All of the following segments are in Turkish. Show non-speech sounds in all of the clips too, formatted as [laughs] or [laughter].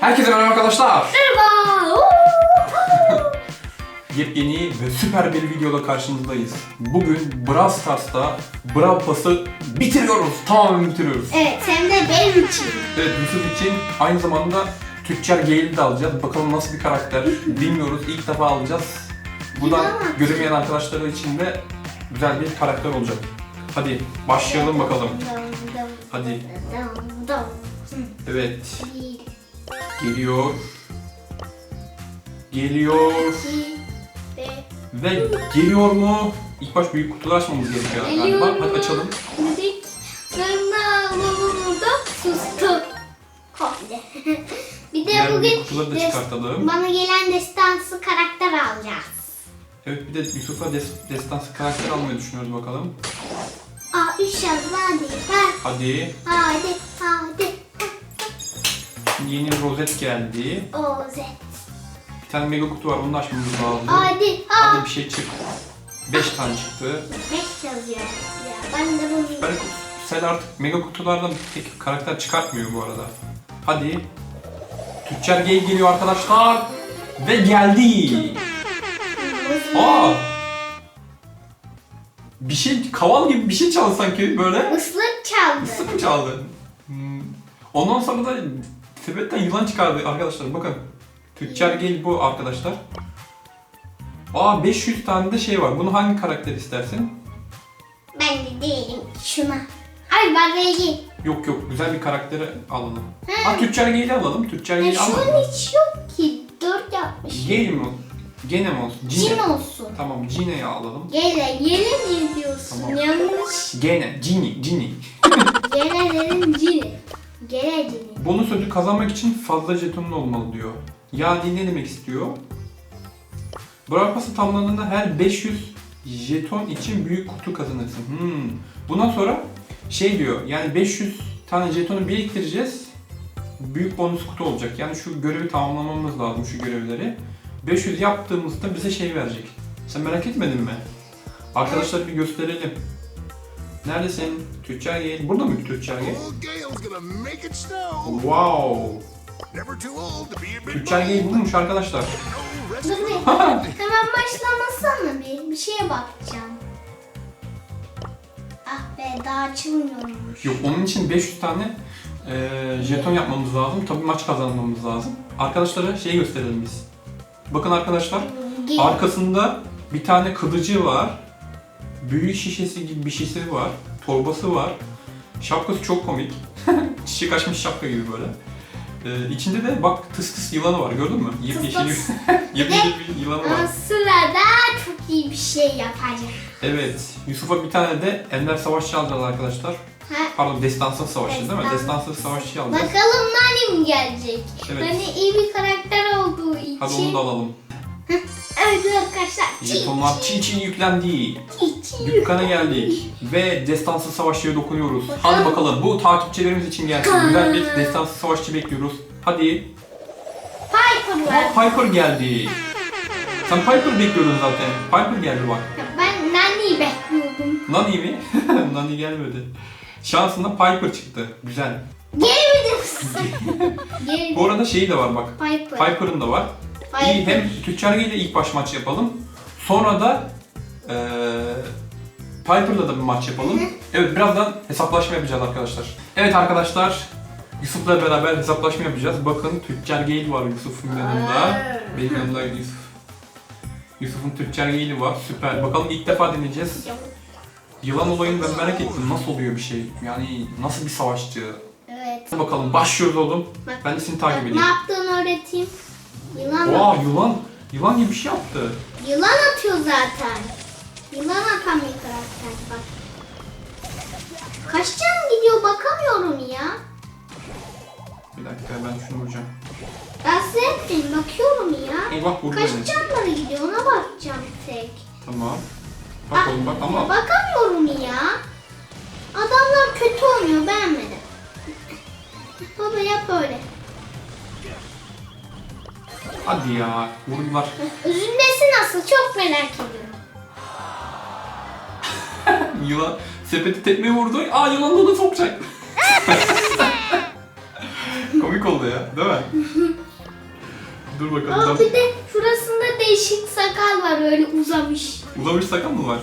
Herkese merhaba arkadaşlar. Merhaba. [laughs] Yepyeni ve süper bir videoda karşınızdayız. Bugün Brawl Stars'ta Brawl Pass'ı bitiriyoruz. Tamamen bitiriyoruz. Evet hem de benim için. Evet Yusuf için aynı zamanda Tüccar Gale'i de alacağız. Bakalım nasıl bir karakter bilmiyoruz. İlk defa alacağız. Buradan İnanamam. göremeyen arkadaşları için de güzel bir karakter olacak. Hadi başlayalım bakalım. Hadi. Evet geliyor. Geliyor. Ve geliyor mu? İlk baş büyük kutular açmamız gerekiyor galiba. Hadi açalım. Dedik. Sonra burada sustu. Komple. [laughs] bir de Diğer bugün kutuları da çıkartalım. bana gelen destansı karakter alacağız. Evet bir de Yusuf'a des- destansı karakter almayı düşünüyoruz bakalım. Aa üç yaz hadi. Ha, Hadi. hadi hadi. Yeni rozet geldi. O Z. Bir tane mega kutu var onu da açmamız lazım. Hadi. Hadi Ha. bir şey çık. 5 tane çıktı. Beş yazıyor. Ya, ben de bunu Ben sen artık mega kutulardan pek karakter çıkartmıyor bu arada. Hadi. Tüccar Gale geliyor arkadaşlar. Ve geldi. Aa! Bir şey, kaval gibi bir şey çaldı sanki böyle. Islık çaldı. Sık mı çaldı? Hmm. Ondan sonra da sepetten yılan çıkardı arkadaşlar bakın. Tüccar Gale bu arkadaşlar. Aa 500 tane de şey var. Bunu hangi karakter istersin? Ben de değilim. Şuna. Ay ben rengi. Yok yok güzel bir karakteri alalım. Ha. Ha Tüccar Gale'i alalım. Tüccar Gale'i alalım. şunun hiç yok ki. Dört yapmış. Gale mi? Gene mi olsun? Cine. Cin olsun. Tamam Cine'yi alalım. Gele, gele mi diyorsun? Tamam. Yanlış. Gene, Cini, Cini. Gele dedim cini. Gele cini. Bonus ödül kazanmak için fazla jetonun olmalı diyor. Yani ne demek istiyor? Brawl Pass'ı tamamlandığında her 500 jeton için büyük kutu kazanırsın. Hmm. Bundan sonra şey diyor yani 500 tane jetonu biriktireceğiz. Büyük bonus kutu olacak. Yani şu görevi tamamlamamız lazım şu görevleri. 500 yaptığımızda bize şey verecek. Sen merak etmedin mi? Arkadaşlar bir gösterelim. Neredesin? Tüccar Gale. Burada mı Tüccar Gale? Wow. Tüccar Gale bulmuş arkadaşlar. Dur bir. Hemen [laughs] başlamasana bir. Bir şeye bakacağım. Ah be daha açılmıyormuş. Yok onun için 500 tane e, jeton yapmamız lazım. Tabii maç kazanmamız lazım. Arkadaşlara şey gösterelim biz. Bakın arkadaşlar Gel. arkasında bir tane kılıcı var. Büyük şişesi gibi bir şişesi var. Torbası var. Şapkası çok komik. [laughs] Çiçek açmış şapka gibi böyle. Ee, içinde de bak tıs tıs yılanı var gördün mü? Yepyeşil [laughs] [laughs] yepyeşil bir yılanı var. Sırada çok iyi bir şey yapacağım. Evet. Yusuf'a bir tane de Ender Savaşçı alacağız arkadaşlar. Ha, Pardon Destansı Savaşçı değil mi? Destan- Destansı Savaşçı alacağız. Bakalım Nani mi gelecek? Evet. Hani iyi bir karakter olduğu için. Hadi onu da alalım. Evet arkadaşlar. Jetonlar çiğ çiğ yüklendi. Çiğ çiğ. Dükkana geldik ve destansı savaşçıya dokunuyoruz. Hadi bakalım bu takipçilerimiz için gelsin. Güzel bir destansı savaşçı bekliyoruz. Hadi. Piper var. Aa, Piper geldi. Sen Piper bekliyordun zaten. Piper geldi bak. Ben Nani'yi bekliyordum. Nani mi? [laughs] Nani gelmedi. Şansında Piper çıktı. Güzel. Geri [laughs] Bu arada şeyi de var bak. Piper. Piper'ın da var. Piper. İyi hem Tüccar ile ilk baş maç yapalım. Sonra da eee Piper'la da bir maç yapalım. Evet birazdan hesaplaşma yapacağız arkadaşlar. Evet arkadaşlar Yusuf'la beraber hesaplaşma yapacağız. Bakın Tüccar Gale var Yusuf'un yanında. Benim yanımda Yusuf. Yusuf'un Tüccar Gale'i var. Süper. Bakalım ilk defa deneyeceğiz. Yılan olayını ben merak ettim. Nasıl oluyor bir şey? Yani nasıl bir savaşçı? Evet. Bakalım başlıyoruz oğlum. Ben de seni takip Ne edeyim. yaptığını öğreteyim. Yılan, Oha yılan. Yılan gibi bir şey yaptı. yılan atıyor zaten. Yılan atan bir karakter bak. Kaç can gidiyor bakamıyorum ya. Bir dakika ben şunu vuracağım. Ben hep bakıyorum ya. Eyvah vurdu Kaç beni. canları gidiyor ona bakacağım tek. Tamam. Bak oğlum bak ama Bakamıyorum ya. Adamlar kötü oynuyor beğenmedim. Baba yap öyle. Hadi ya vurdular. Üzülmesi nasıl çok merak ediyorum. [laughs] Yılan sepeti tekme vurdu. Aa yılan da onu sokacak. [laughs] Komik oldu ya değil mi? Dur bakalım. Aa bir de şurasında değişik sakal var öyle uzamış. Uzamış sakal mı var?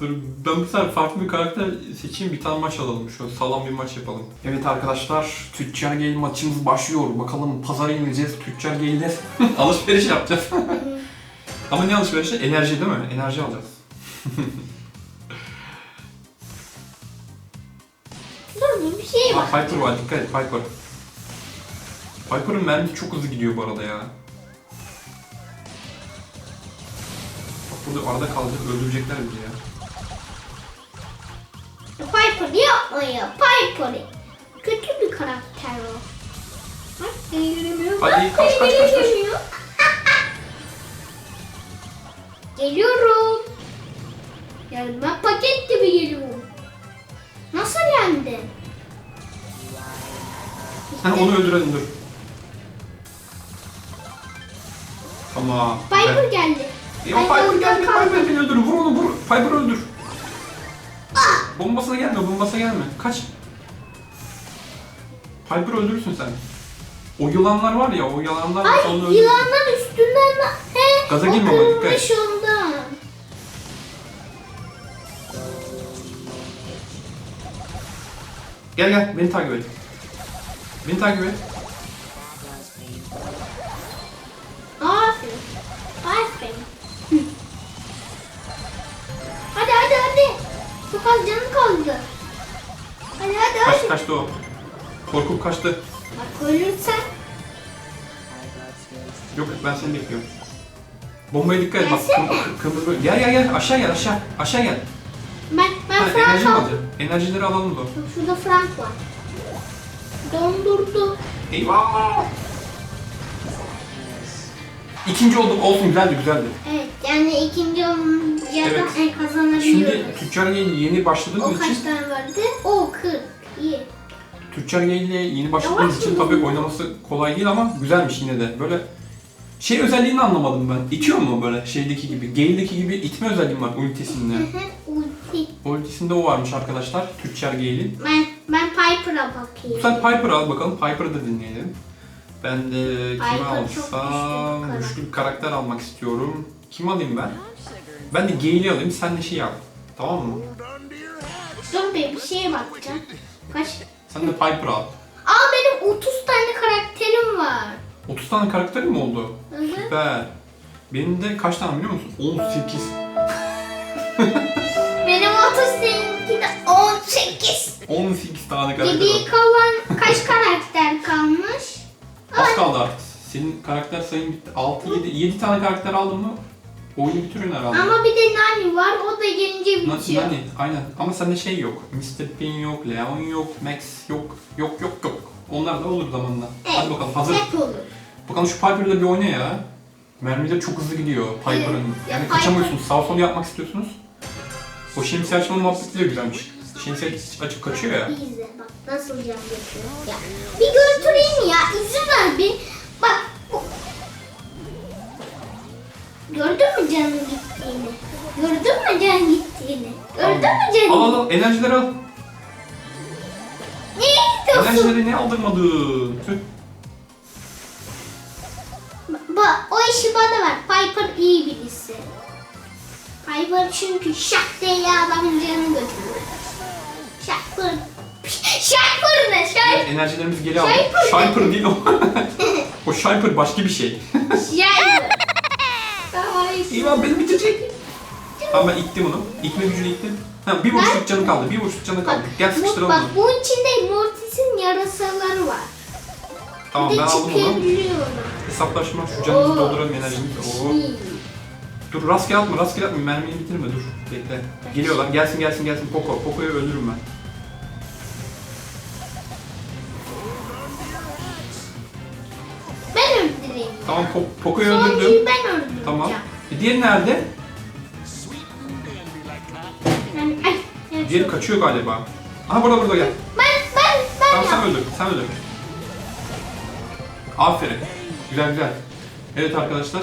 Dur ben bu sefer farklı bir karakter seçeyim bir tane maç alalım. Şöyle sağlam bir maç yapalım. Evet arkadaşlar Tüccar Gale maçımız başlıyor. Bakalım pazara ineceğiz. Tüccar Gale'de [laughs] alışveriş yapacağız. [laughs] Ama ne alışverişi? Enerji değil mi? Enerji alacağız. [laughs] Dur bir şey var. Aa, Piper var dikkat et Piper. Piper'ın mermisi çok hızlı gidiyor bu arada ya. Bak burada arada kalacak öldürecekler bizi ya. Piper yapma ya. Piper. Kötü bir karakter o. Bak yürümüyor. Hadi, Bak, kaç, kaç, kaç, kaç. Geliyorum. Yani ben paket gibi geliyorum. Nasıl yendin? Sen onu öldürelim dur. Tamam. Piper geldi. O Piper geldi. Piper beni öldür. Vur onu vur. Piper öldür. Bombasına gelme. Bombasına gelme. Kaç. Piper öldürürsün sen. O yılanlar var ya o yılanlar Ay onu öldürürsün. yılanlar üstünden he, Gaza girme ama dikkat et. ondan. Gel gel beni takip et. Beni takip et. Aferin. Aferin. Çok az canı kaldı. Hadi hadi Kaç hadi. kaçtı o. Korkup kaçtı. Bak ölürsen Yok ben seni bekliyorum. Bombaya dikkat et bak. Gelsene. kır- Kırmızı. Gel gel gel aşağı gel aşağı. Aşağı gel. ben, ben Ha, Frank enerji mi aldım. alacak? Enerjileri alalım da. Bak Şurada Frank var. Dondurdu. Eyvah! İkinci olduk olsun güzeldi güzeldi. Evet yani ikinci olunca Evet. da en kazanabiliyoruz. Şimdi Tüccar Gale yeni o başladığımız kaç için tane vardı? O 40. İyi. Tüccar ile yeni başladığımız Yavaş için mı? tabii oynaması kolay değil ama güzelmiş yine de. Böyle şey özelliğini anlamadım ben. İtiyor mu böyle şeydeki gibi? Gale'deki gibi itme özelliği var ultisinde. Hı hı, Ulti. Ultisinde o varmış arkadaşlar Tüccar Gale'in. Ben, ben Piper'a Bu bakayım. sen Piper al bakalım. Piper'ı da dinleyelim. Ben de Piper çok alsam güçlü bir güçlü bir karakter almak istiyorum. Kim alayım ben? Ben de Gale'i alayım. Sen de şey al. Tamam mı? Dur bir şeye bakacağım. Kaç? Sen de Piper al. Aa benim 30 tane karakterim var. 30 tane karakterin mi oldu? Hı hı. Süper. Benim de kaç tane biliyor musun? 18. Benim 30 seninki de 18. 18 tane karakter Geriye var. kalan kaç karakter kaldı artık. Senin karakter sayın bitti. 6, 7, 7 tane karakter aldın mı? Oyunu bitiriyorsun herhalde. Ama bir de Nani var o da gelince Nasıl bitiyor. yani? Aynen. Ama sende şey yok. Mr. Pin yok, Leon yok, Max yok. Yok yok yok. Onlar da olur zamanla. Hadi bakalım hazır. Hep olur. Bakalım şu Piper'la bir oyna ya. Mermileri çok hızlı gidiyor Piper'ın. Evet. Yani Ya kaçamıyorsunuz. Sağ sol yapmak istiyorsunuz. O şemsiye açma muhabbeti de güzelmiş. Şemsiye açıp kaçıyor ya. İzle bak nasıl yapıyor. Ya bir götüreyim ya izin ver bir. Bak bu. Gördün mü canın gittiğini? Gördün mü canın gittiğini? Gördün mü canın? Al al al enerjileri al. Ne istiyorsun? Enerjileri ne aldırmadın? Tüh. Bak o işi bana ver. Piper iyi birisi. Piper çünkü şak diye adamın canını götürür. Şakpır. Şakpır ne? Şak. Evet, enerjilerimizi geri aldık. Shyper değil o. [laughs] o Shyper başka bir şey. Tamam. [laughs] İvan beni bitirecek. Tamam ben ittim onu. İtme gücünü ittim. Ha, bir vuruşluk canı kaldı. Bir vuruşluk canı kaldı. Gel bu, sıkıştıralım bak onu. bunun içinde Mortis'in yarasaları var. Tamam bir ben de aldım onu. çıkabiliyor onu. Hesaplaşma şu canımızı dolduralım enerjimizi. Oo. Dur rastgele atma rastgele atma mermiyi bitirme dur. Bekle. Geliyorlar gelsin gelsin gelsin Poco. Poco'yu öldürürüm ben. Öldüreyim. Tamam Po- Poco'yu Sonuncuyu öldürdüm. ben öldüreceğim. Tamam. E, diğeri nerede? Yani, ay, yani Diğeri kaçıyor galiba. Aha burada burada gel. Ben ben ben Tamam sen yaptım. öldür. Sen öldür. Aferin. Güzel güzel. Evet arkadaşlar.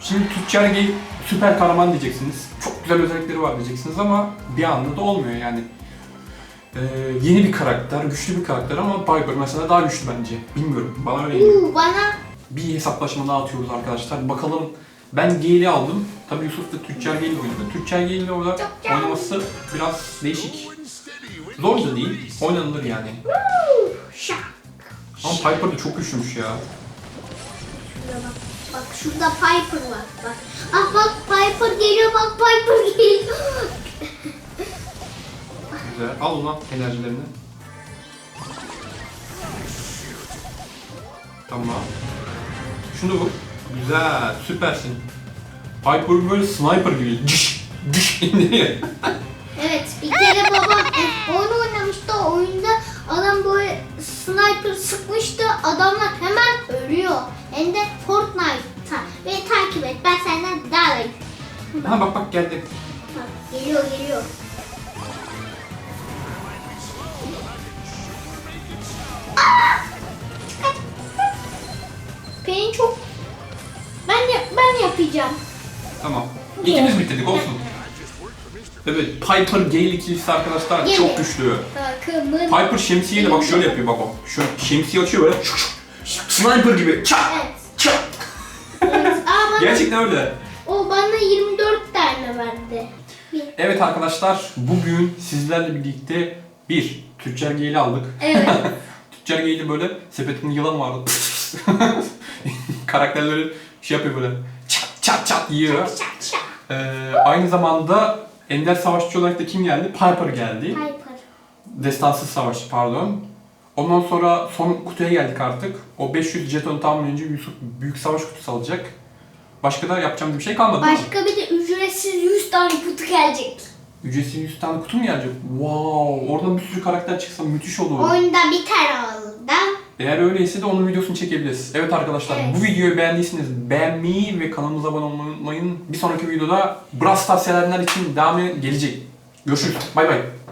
Şimdi Tüccar Gale süper kahraman diyeceksiniz. Çok güzel özellikleri var diyeceksiniz ama bir anda da olmuyor yani. Ee, yeni bir karakter, güçlü bir karakter ama Piper mesela daha güçlü bence. Bilmiyorum, bana öyle geliyor. Uuu bana Bir hesaplaşma daha atıyoruz arkadaşlar. Bakalım ben Gale'i aldım. Tabii Yusuf da Tüccar Gale oynadı. Tüccar Gale'le orada oynaması biraz değişik. Zor da değil, oynanılır yani. Ama Piper da çok güçlüymüş ya. Şurada bak. Bak şurada Piper var. Bak. Ah bak Piper geliyor bak Piper geliyor. Güzel. Al ulan enerjilerini. Tamam. Şunu vur. Güzel, süpersin. Piper böyle sniper gibi cış cış indiriyor. Evet bir kere babam oyun oynamıştı oyunda adam böyle sniper sıkmıştı adamlar hemen ölüyor. Hem de Fortnite'ta. Beni takip et ben senden daha iyi. ha bak bak geldi. Bak, geliyor geliyor. Aa! Pelin çok ben ya- ben yapacağım. Tamam. İkimiz bitirdik olsun. Evet, Piper Gale ikilisi arkadaşlar Gale. çok güçlü. Takımın Piper şemsiyeyle bak şöyle yapıyor bak o. Şöyle şemsiye açıyor böyle. Sniper gibi. Çat Evet. çat. evet. Aa, [laughs] bana, Gerçekten öyle. o bana 24 tane verdi. Bir. Evet arkadaşlar bugün sizlerle birlikte bir Tüccar Gale'i aldık. Evet. [laughs] Tüccar Gale'i böyle sepetinde yılan vardı. [laughs] Karakterleri şey yapıyor böyle çat çat çat yiyor. Şak şak. Ee, aynı zamanda Ender Savaşçı olarak da kim geldi? Piper geldi. Piper. Destansız Savaşçı pardon. Ondan sonra son kutuya geldik artık. O 500 jetonu tamamlayınca Yusuf büyük savaş kutusu alacak. Başka da yapacağım bir şey kalmadı? Başka bir de ücretsiz 100 tane kutu gelecek. Ücretsiz 100 tane kutu mu gelecek? Wow! Oradan bir sürü karakter çıksa müthiş olur. Oyunda biter ondan. Eğer öyleyse de onun videosunu çekebiliriz. Evet arkadaşlar Evet. bu videoyu beğendiyseniz beğenmeyi ve kanalımıza abone olmayı unutmayın. Bir sonraki videoda Brawl Stars için devamı gelecek. Görüşürüz. Bay bay.